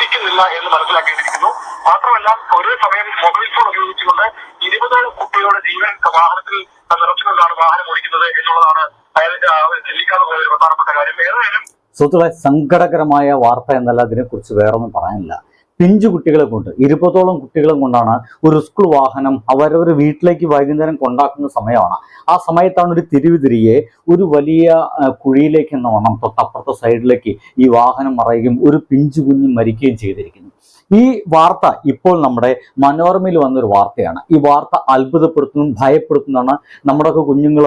ചിന്തിക്കുന്നില്ല എന്ന് മനസ്സിലാക്കിയിരിക്കുന്നു മാത്രമല്ല ഒരേ സമയം മൊബൈൽ ഫോൺ ഉപയോഗിച്ചുകൊണ്ട് ഇരുപത് കുട്ടികളുടെ ജീവൻ വാഹനത്തിൽ നിറച്ചുകൊണ്ടാണ് വാഹനം ഓടിക്കുന്നത് എന്നുള്ളതാണ് അയാൾ ചിന്തിക്കാതെ ഒരു പ്രധാനപ്പെട്ട കാര്യം. ഏതായാലും സുഹൃത്തുക്കളെ സങ്കടകരമായ വാർത്ത എന്നല്ല അതിനെക്കുറിച്ച് വേറൊന്നും പറയാനില്ല. പിഞ്ചു കുട്ടികളെ കൊണ്ട് ഇരുപതോളം കുട്ടികളെ കൊണ്ടാണ് ഒരു സ്കൂൾ വാഹനം അവരവർ വീട്ടിലേക്ക് വൈകുന്നേരം കൊണ്ടാക്കുന്ന സമയമാണ്. ആ സമയത്താണ് ഒരു തിരിവ് ഒരു വലിയ കുഴിയിലേക്ക് എന്ന വണ്ണം തൊട്ടപ്പുറത്തെ സൈഡിലേക്ക് ഈ വാഹനം മറയുകയും ഒരു പിഞ്ചു കുഞ്ഞ് മരിക്കുകയും ചെയ്തിരിക്കുന്നു. ഈ വാർത്ത ഇപ്പോൾ നമ്മുടെ മനോരമയിൽ വന്നൊരു വാർത്തയാണ്. ഈ വാർത്ത അത്ഭുതപ്പെടുത്തുന്നതും ഭയപ്പെടുത്തുന്നതാണ്. നമ്മുടെയൊക്കെ കുഞ്ഞുങ്ങൾ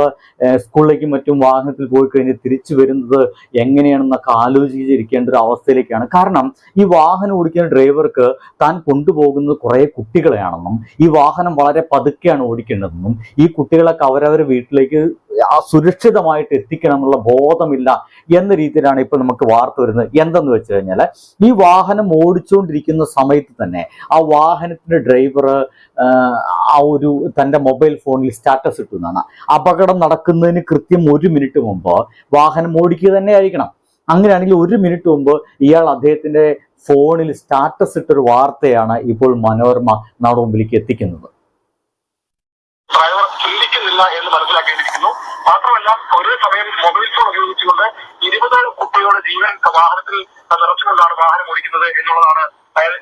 സ്കൂളിലേക്കും മറ്റും വാഹനത്തിൽ പോയി കഴിഞ്ഞ് തിരിച്ചു വരുന്നത് എങ്ങനെയാണെന്നൊക്കെ ആലോചിച്ചിരിക്കേണ്ട ഒരു അവസ്ഥയിലേക്കാണ്. കാരണം ഈ വാഹനം ഓടിക്കുന്ന ഡ്രൈവർക്ക് താൻ കൊണ്ടുപോകുന്നത് കുറേ കുട്ടികളെയാണെന്നും ഈ വാഹനം വളരെ പതുക്കെയാണ് ഓടിക്കേണ്ടതെന്നും ഈ കുട്ടികളൊക്കെ അവരവരെ വീട്ടിലേക്ക് ആ സുരക്ഷിതമായിട്ട് എത്തിക്കണം എന്നുള്ള ബോധമില്ല എന്ന രീതിയിലാണ് ഇപ്പോൾ നമുക്ക് വാർത്ത വരുന്നത്. എന്തെന്ന് വെച്ച് കഴിഞ്ഞാൽ ഈ വാഹനം ഓടിച്ചുകൊണ്ടിരിക്കുന്ന സമയത്ത് തന്നെ ആ വാഹനത്തിന്റെ ഡ്രൈവർ ആ ഒരു തന്റെ മൊബൈൽ ഫോണിൽ സ്റ്റാറ്റസ് ഇട്ടുന്നതാണ് അപകടം നടക്കുന്നതിന് കൃത്യം ഒരു മിനിറ്റ് മുമ്പ് വാഹനം ഓടിക്കുക തന്നെ ആയിരിക്കണം. അങ്ങനെയാണെങ്കിൽ ഒരു മിനിറ്റ് മുമ്പ് ഇയാൾ അദ്ദേഹത്തിന്റെ ഫോണിൽ സ്റ്റാറ്റസ് ഇട്ടൊരു വാർത്തയാണ് ഇപ്പോൾ മനോരമ നമ്മുടെ മുമ്പിലേക്ക് എത്തിക്കുന്നത് ഡ്രൈവർ ചിന്തിക്കുന്നില്ല എന്ന് മനസ്സിലാക്കേണ്ടിയിരിക്കുന്നു മാത്രമല്ല ഒരേ സമയം മൊബൈൽ ഫോൺ ഉപയോഗിച്ചുകൊണ്ട് ഇരുപത് കുട്ടികളുടെ ജീവൻ വാഹനത്തിൽ നിറച്ചുകൊണ്ടാണ് വാഹനം ഓടിക്കുന്നത് എന്നുള്ളതാണ് അയാൾ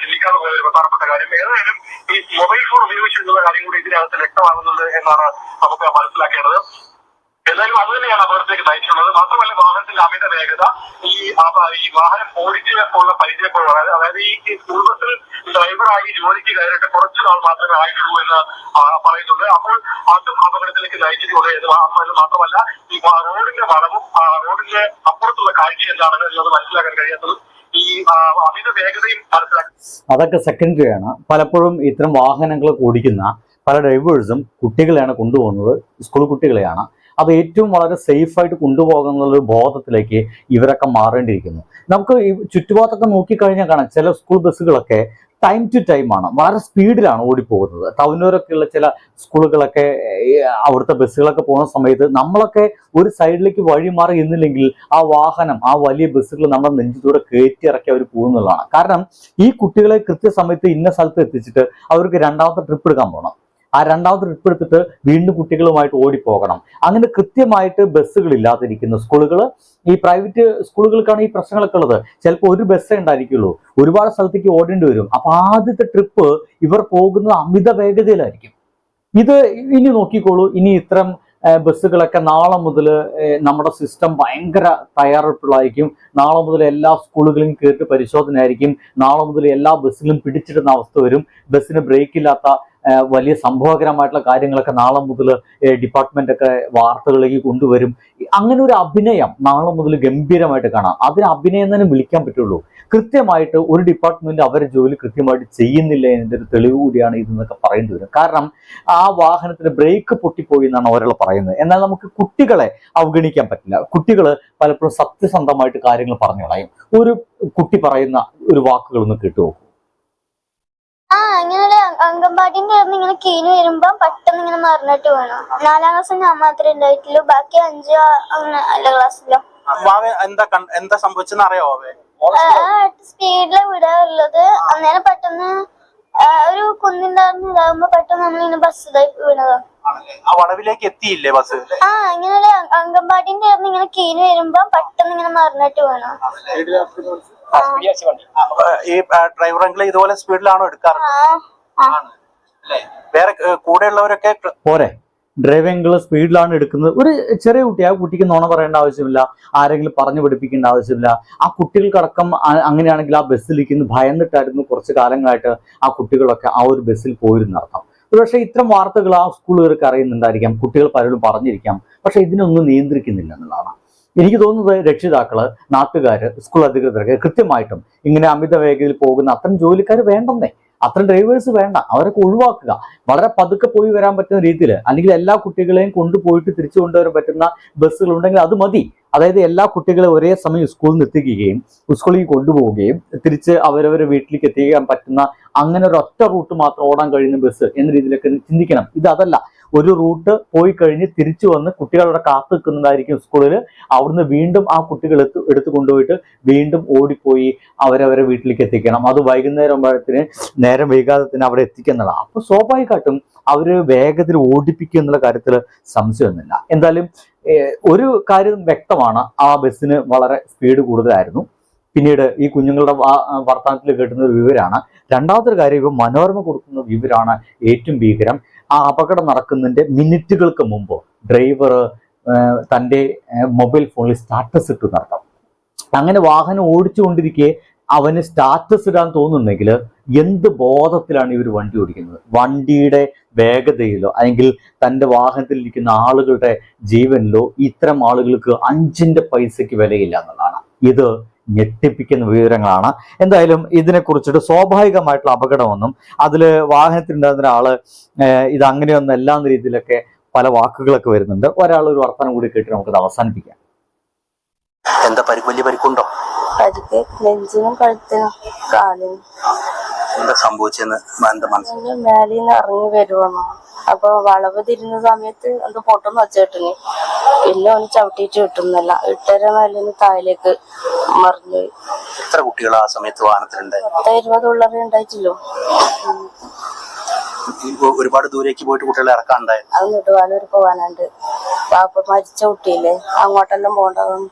ചിന്തിക്കാതെ പോയ ഒരു പ്രധാനപ്പെട്ട കാര്യം. ഏതായാലും ഈ മൊബൈൽ ഫോൺ ഉപയോഗിച്ചിരുന്ന കാര്യം കൂടി ഇതിനകത്ത് വ്യക്തമാകുന്നത് എന്നാണ് നമുക്ക് മനസ്സിലാക്കേണ്ടത്. എന്തായാലും അത് തന്നെയാണ് അപകടത്തിലേക്ക് നയിച്ചിട്ടുള്ളത്. മാത്രമല്ല വാഹനത്തിന്റെ അമിത വേഗത ഈ ഈ വാഹനം ഓടിച്ച് ഉള്ള പരിചയപ്പെടുന്നത് അതായത് ഈ സ്കൂൾ ബസ്സിൽ ഡ്രൈവറായി ജോലിക്ക് കയറിയിട്ട് കുറച്ചു നാൾ മാത്രമേ ആയിട്ടുള്ളൂ എന്ന് പറയുന്നുണ്ട്. അപ്പോൾ അതും അപകടത്തിലേക്ക് നയിച്ചിട്ടുണ്ട് എന്ന് മാത്രമല്ല ഈ റോഡിന്റെ വളവും റോഡിന്റെ അപ്പുറത്തുള്ള കാഴ്ച എന്താണെന്ന് എന്നത് മനസ്സിലാക്കാൻ കഴിയാത്തത് അതൊക്കെ സെക്കൻഡറിയാണ് പലപ്പോഴും ഇത്തരം വാഹനങ്ങൾ ഓടിക്കുന്ന പല ഡ്രൈവേഴ്സും കുട്ടികളെയാണ് കൊണ്ടുപോകുന്നത്. സ്കൂൾ കുട്ടികളെയാണ്. അത് ഏറ്റവും വളരെ സേഫായിട്ട് കൊണ്ടുപോകുന്ന ഒരു ബോധത്തിലേക്ക് ഇവരൊക്കെ മാറേണ്ടിയിരിക്കുന്നു. നമുക്ക് ഈ ചുറ്റുപാടത്തൊക്കെ നോക്കിക്കഴിഞ്ഞാൽ കാണാം ചില സ്കൂൾ ബസ്സുകളൊക്കെ ടൈം ടു ടൈം ആണ് വളരെ സ്പീഡിലാണ് ഓടിപ്പോകുന്നത്. ടൗണിലൊക്കെയുള്ള ചില സ്കൂളുകളൊക്കെ അവിടുത്തെ ബസ്സുകളൊക്കെ പോകുന്ന സമയത്ത് നമ്മളൊക്കെ ഒരു സൈഡിലേക്ക് വഴി മാറി എന്നില്ലെങ്കിൽ ആ വാഹനം ആ വലിയ ബസ്സുകൾ നമ്മുടെ നെഞ്ചിലൂടെ കയറ്റി ഇറക്കി അവർ പോകുന്നതാണ്. കാരണം ഈ കുട്ടികളെ കൃത്യസമയത്ത് ഇന്ന സ്ഥലത്ത് എത്തിച്ചിട്ട് അവർക്ക് രണ്ടാമത്തെ ട്രിപ്പ് എടുക്കാൻ പോകണം ആ രണ്ടാമത്തെ ട്രിപ്പ് എടുത്തിട്ട് വീണ്ടും കുട്ടികളുമായിട്ട് ഓടിപ്പോകണം. അങ്ങനെ കൃത്യമായിട്ട് ബസ്സുകൾ ഇല്ലാതിരിക്കുന്ന സ്കൂളുകൾ ഈ പ്രൈവറ്റ് സ്കൂളുകൾക്കാണ് ഈ പ്രശ്നങ്ങളൊക്കെ ഉള്ളത്. ചിലപ്പോൾ ഒരു ബസ്സേ ഉണ്ടായിരിക്കുള്ളൂ. ഒരുപാട് സ്ഥലത്തേക്ക് ഓടേണ്ടി വരും. അപ്പൊ ആദ്യത്തെ ട്രിപ്പ് ഇവർ പോകുന്നത് അമിത വേഗതയിലായിരിക്കും. ഇത് ഇനി നോക്കിക്കോളൂ. ഇനി ഇത്തരം ബസ്സുകളൊക്കെ നാളെ മുതൽ നമ്മുടെ സിസ്റ്റം ഭയങ്കര തയ്യാറെടുപ്പുള്ളതായിരിക്കും നാളെ മുതൽ എല്ലാ സ്കൂളുകളിലും കയറിയിട്ട് പരിശോധന ആയിരിക്കും നാളെ മുതൽ എല്ലാ ബസ്സിലും പിടിച്ചിടുന്ന അവസ്ഥ വരും. ബസ്സിന് ബ്രേക്ക് ഇല്ലാത്ത വലിയ സംഭവകരമായിട്ടുള്ള കാര്യങ്ങളൊക്കെ നാളെ മുതൽ ഡിപ്പാർട്ട്മെന്റ് ഒക്കെ വാർത്തകളിലേക്ക് കൊണ്ടുവരും. അങ്ങനെ ഒരു അഭിനയം നാളെ മുതൽ ഗംഭീരമായിട്ട് കാണാം. അതിന് അഭിനയം തന്നെ വിളിക്കാൻ പറ്റുള്ളൂ. കൃത്യമായിട്ട് ഒരു ഡിപ്പാർട്ട്മെന്റ് അവരുടെ ജോലി കൃത്യമായിട്ട് ചെയ്യുന്നില്ല എന്നതിന്റെ ഒരു തെളിവ് കൂടിയാണ് ഇതെന്നൊക്കെ പറയേണ്ടി വരും. കാരണം ആ വാഹനത്തിന് ബ്രേക്ക് പൊട്ടിപ്പോയി എന്നാണ് ഒരാൾ പറയുന്നത്. എന്നാൽ നമുക്ക് കുട്ടികളെ അവഗണിക്കാൻ പറ്റില്ല. കുട്ടികൾ പലപ്പോഴും സത്യസന്ധമായിട്ട് കാര്യങ്ങൾ പറഞ്ഞു കളയും ഒരു കുട്ടി പറയുന്ന ഒരു വാക്കുകളൊന്ന് കേട്ടു നോക്കൂ. ആ അംഗൻവാടിന്റെ ആയിരുന്നു ഇങ്ങനെ കീഞ്ഞു വരുമ്പോ പെട്ടെന്ന് ഇങ്ങനെ മറിഞ്ഞിട്ട് വീണു. നാലാം ക്ലാസ് ഞാൻ മാത്രമേ ഉണ്ടായിട്ടുള്ളൂ. ബാക്കി അഞ്ച് അങ്ങനെ അല്ല ക്ലാസ്സിലോ വാവ എന്താ എന്താ സംഭവിച്ചെന്ന് അറിയാവോ അവേ സ്പീഡിൽ വിടാറുള്ളത്. അന്നേരം പെട്ടെന്ന് ആ, ഒരു കുന്നിണ്ടായിരുന്നു ഇതാകുമ്പോ പെട്ടെന്ന് നമ്മളിങ്ങനെ ബസ് ഇതായി വീണതാ. ആ വടവിലേക്ക് എത്തിയില്ലേ ബസ് ആ ഇങ്ങനെ അംഗൻവാടിന്റെ ആയിരുന്നു ഇങ്ങനെ കീഞ്ഞു വരുമ്പോ പെട്ടെന്ന് ഇങ്ങനെ മറിഞ്ഞിട്ട് വീണു. ഈ ഡ്രൈവർ അങ്കിൾ ഇതുപോലെ സ്പീഡിലാണോ എടുക്കാറ്? ആ വേറെ കൂടെയുള്ളവരൊക്കെ പോരെ. ഡ്രൈവിംഗ് സ്പീഡിലാണ് എടുക്കുന്നത്. ഒരു ചെറിയ കുട്ടി ആ കുട്ടിക്ക് നോണ പറയേണ്ട ആവശ്യമില്ല. ആരെങ്കിലും പറഞ്ഞു പഠിപ്പിക്കേണ്ട ആവശ്യമില്ല. ആ കുട്ടികൾക്കടക്കം അങ്ങനെയാണെങ്കിൽ ആ ബസ്സിലിരിക്കുന്ന ഭയന്നിട്ടായിരുന്നു കുറച്ച് കാലങ്ങളായിട്ട് ആ കുട്ടികളൊക്കെ ആ ഒരു ബസ്സിൽ പോയിരുന്നർത്ഥം പക്ഷേ ഇത്തരം വാർത്തകൾ ആ സ്കൂളുകാർക്ക് അറിയുന്നുണ്ടായിരിക്കാം. കുട്ടികൾ പലരും പറഞ്ഞിരിക്കാം. പക്ഷെ ഇതിനൊന്നും നിയന്ത്രിക്കുന്നില്ല എന്നുള്ളതാണ്. എനിക്ക് തോന്നുന്നത് രക്ഷിതാക്കൾ നാട്ടുകാര് സ്കൂൾ അധികൃതരൊക്കെ കൃത്യമായിട്ടും ഇങ്ങനെ അമിത വേഗതയിൽ പോകുന്ന അത്തരം ജോലിക്കാർ വേണ്ടെന്നേ. അത്തരം ഡ്രൈവേഴ്സ് വേണ്ട. അവരൊക്കെ ഒഴിവാക്കുക. വളരെ പതുക്കെ പോയി വരാൻ പറ്റുന്ന രീതിയിൽ. അല്ലെങ്കിൽ എല്ലാ കുട്ടികളെയും കൊണ്ടുപോയിട്ട് തിരിച്ചു കൊണ്ടുവരാൻ പറ്റുന്ന ബസ്സുകൾ ഉണ്ടെങ്കിൽ അത് മതി. അതായത് എല്ലാ കുട്ടികളെ ഒരേ സമയം സ്കൂളിൽ നിന്ന് എത്തിക്കുകയും സ്കൂളിൽ കൊണ്ടുപോവുകയും തിരിച്ച് അവരവരെ വീട്ടിലേക്ക് എത്തിക്കാൻ പറ്റുന്ന അങ്ങനെ ഒരു ഒറ്റ റൂട്ട് മാത്രം ഓടാൻ കഴിയുന്ന ബസ് എന്ന രീതിയിലൊക്കെ ചിന്തിക്കണം. ഇത് അതല്ല. ഒരു റൂട്ട് പോയി കഴിഞ്ഞ് തിരിച്ചു വന്ന് കുട്ടികളവിടെ കാത്തു നിൽക്കുന്നതായിരിക്കും സ്കൂളിൽ. അവിടുന്ന് വീണ്ടും ആ കുട്ടികൾ എടുത്ത് എടുത്തു കൊണ്ടുപോയിട്ട് വീണ്ടും ഓടിപ്പോയി അവരവരെ വീട്ടിലേക്ക് എത്തിക്കണം. അത് വൈകുന്നേരം ആകുമ്പോഴത്തിന് നേരം വൈകാതെ തന്നെ അവിടെ എത്തിക്കുന്നതാണ്. അപ്പൊ സ്വാഭാവികമായിട്ടും അവർ വേഗത്തിൽ ഓടിപ്പിക്കുക എന്നുള്ള കാര്യത്തിൽ സംശയമൊന്നുമില്ല എന്തായാലും ഒരു കാര്യം വ്യക്തമാണ്. ആ ബസ്സിന് വളരെ സ്പീഡ് കൂടുതലായിരുന്നു. പിന്നീട് ഈ കുഞ്ഞുങ്ങളുടെ വർത്തമാനത്തിൽ കേട്ടുന്ന ഒരു വിവരമാണ് രണ്ടാമത്തൊരു കാര്യം ഇപ്പൊ മനോരമ കൊടുക്കുന്ന വിവരമാണ് ഏറ്റവും ഭീകരം. ആ അപകടം നടക്കുന്നതിന്റെ മിനിറ്റുകൾക്ക് മുമ്പ് ഡ്രൈവർ തന്റെ മൊബൈൽ ഫോണിൽ സ്റ്റാറ്റസ് ഇട്ട് നടത്താം. അങ്ങനെ വാഹനം ഓടിച്ചുകൊണ്ടിരിക്കെ അവന് സ്റ്റാറ്റസ് ഇടാൻ തോന്നുന്നെങ്കിൽ എന്ത് ബോധത്തിലാണ് ഇവർ വണ്ടി ഓടിക്കുന്നത്? വണ്ടിയുടെ വേഗതയിലോ അല്ലെങ്കിൽ തന്റെ വാഹനത്തിൽ ഇരിക്കുന്ന ആളുകളുടെ ജീവനിലോ ഇത്തരം ആളുകൾക്ക് അഞ്ചിന്റെ പൈസയ്ക്ക് വിലയില്ല എന്നുള്ളതാണ്. ഇത് ഞെട്ടിപ്പിക്കുന്ന വിവരങ്ങളാണ്. എന്തായാലും ഇതിനെ കുറിച്ചിട്ട് സ്വാഭാവികമായിട്ടുള്ള അപകടമൊന്നും അതിൽ വാഹനത്തിലുണ്ടായിരുന്ന ഒരാൾ ഏഹ്, ഇത് അങ്ങനെയൊന്നല്ല എന്ന രീതിയിലൊക്കെ പല വാക്കുകളൊക്കെ വരുന്നുണ്ട്. ഒരാൾ ഒരു വർത്തമാനം കൂടി കേട്ട് നമുക്കത് അവസാനിപ്പിക്കാം. എന്താ പരിക്ക്? വലിയ പരിക്കുണ്ടോ? പരിക്ക് നെഞ്ചിനും കഴുത്തിനും കാലിനും. എന്താ സംഭവിച്ചെന്ന് മേലിന്ന് ഇറങ്ങി വരുവാണോ. അപ്പൊ വളവ് തിരിഞ്ഞ സമയത്ത് എന്തോ പൊട്ടെന്ന് വെച്ചേട്ടിന്. പിന്നെ അവന് ചവിട്ടിയിട്ട് കിട്ടുന്നില്ല. ഇട്ടര മേലിന്ന് താഴേക്ക് മറിഞ്ഞു എത്ര കുട്ടികൾ ആ സമയത്ത് വാഹനത്തിലുണ്ട് പത്ത് ഇരുപത് ഉള്ളവരെ ഉണ്ടായിട്ടില്ലോ. ഒരുപാട് ദൂരേക്ക് പോയിട്ട് കുട്ടികളെ ഇറക്കാണ്ടായിരുന്നു അത് നെടുവാനൂർ പോവാനുണ്ട്. പാപ്പ മരിച്ച കുട്ടിയില്ലേ? അങ്ങോട്ടെല്ലാം പോകണ്ടതും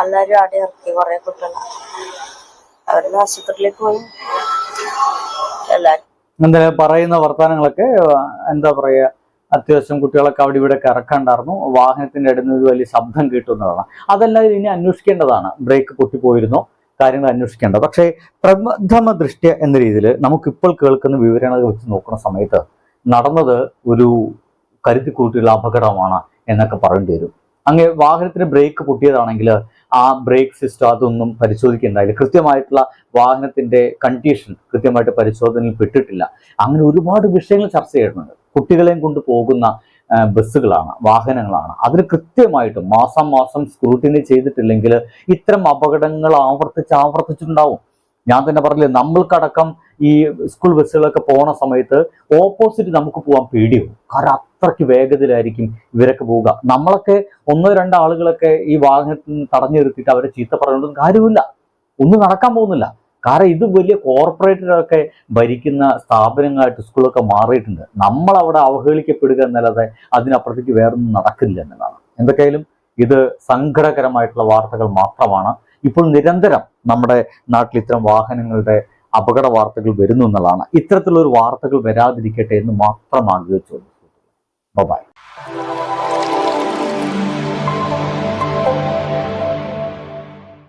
എല്ലാരും ആടെ ഇറക്കി കുറെ കുട്ടികളെ. അവരുടെ ആശുപത്രിയിലേക്ക് പോയി. എല്ലാരും. എന്തായാലും പറയുന്ന വർത്തമാനങ്ങളൊക്കെ എന്താ പറയുക അത്യാവശ്യം കുട്ടികളൊക്കെ അവിടെ ഇവിടെ കിറക്കണ്ടായിരുന്നു വാഹനത്തിന്റെ ഒരു വലിയ ശബ്ദം കിട്ടുന്നതാണ് അതെല്ലാം ഇനി അന്വേഷിക്കേണ്ടതാണ്. ബ്രേക്ക് പൊട്ടിപ്പോയിരുന്നോ കാര്യങ്ങൾ അന്വേഷിക്കേണ്ടത് പക്ഷേ പ്രഥമ ദൃഷ്ട്യ എന്ന രീതിയിൽ നമുക്കിപ്പോൾ കേൾക്കുന്ന വിവരങ്ങൾ വെച്ച് നോക്കുന്ന സമയത്ത് നടന്നത് ഒരു കരുതിക്കൂട്ടിയുള്ള അപകടമാണ് എന്നൊക്കെ പറയേണ്ടി വരും. അങ്ങ് വാഹനത്തിന് ബ്രേക്ക് പൊട്ടിയതാണെങ്കിൽ ആ ബ്രേക്ക് സിസ്റ്റം അതൊന്നും പരിശോധിക്കേണ്ടായില്ല. കൃത്യമായിട്ടുള്ള വാഹനത്തിന്റെ കണ്ടീഷൻ കൃത്യമായിട്ട് പരിശോധനയിൽ പെട്ടിട്ടില്ല. അങ്ങനെ ഒരുപാട് വിഷയങ്ങൾ ചർച്ച ചെയ്യുന്നുണ്ട്. കുട്ടികളെയും കൊണ്ട് പോകുന്ന ബസ്സുകളാണ് വാഹനങ്ങളാണ്. അതിന് കൃത്യമായിട്ട് മാസം മാസം സ്ക്രൂട്ടിനി ചെയ്തിട്ടില്ലെങ്കിൽ ഇത്തരം അപകടങ്ങൾ ആവർത്തിച്ച് ആവർത്തിച്ചിട്ടുണ്ടാവും. ഞാൻ തന്നെ പറഞ്ഞില്ലേ നമ്മൾക്കടക്കം ഈ സ്കൂൾ ബസ്സുകളൊക്കെ പോണ സമയത്ത് ഓപ്പോസിറ്റ് നമുക്ക് പോകാൻ പേടിയാവും. കാരണം അത്രയ്ക്ക് വേഗതയിലായിരിക്കും ഇവരൊക്കെ പോവുക. നമ്മളൊക്കെ ഒന്നോ രണ്ടോ ആളുകളൊക്കെ ഈ വാഹനത്തിൽ നിന്ന് തടഞ്ഞു നിർത്തിയിട്ട് അവരെ ചീത്ത പറഞ്ഞുകൊണ്ടൊന്നും കാര്യമില്ല. ഒന്നും നടക്കാൻ പോകുന്നില്ല. കാരണം ഇത് വലിയ കോർപ്പറേറ്റുകളൊക്കെ ഭരിക്കുന്ന സ്ഥാപനങ്ങളായിട്ട് സ്കൂളൊക്കെ മാറിയിട്ടുണ്ട്. നമ്മൾ അവിടെ അവഹേളിക്കപ്പെടുക എന്നല്ലാതെ അതിനപ്പുറത്തേക്ക് വേറൊന്നും നടക്കില്ല എന്നതാണ് എന്തൊക്കെയായാലും ഇത് സങ്കടകരമായിട്ടുള്ള വാർത്തകൾ മാത്രമാണ്. ഇപ്പോൾ നിരന്തരം നമ്മുടെ നാട്ടിൽ ഇത്തരം വാഹനങ്ങളുടെ അപകട വാർത്തകൾ വരുന്നു എന്നുള്ളതാണ്. ഇത്തരത്തിലുള്ള ഒരു വാർത്തകൾ വരാതിരിക്കട്ടെ എന്ന് മാത്രം ആഗ്രഹിച്ചു ബൈ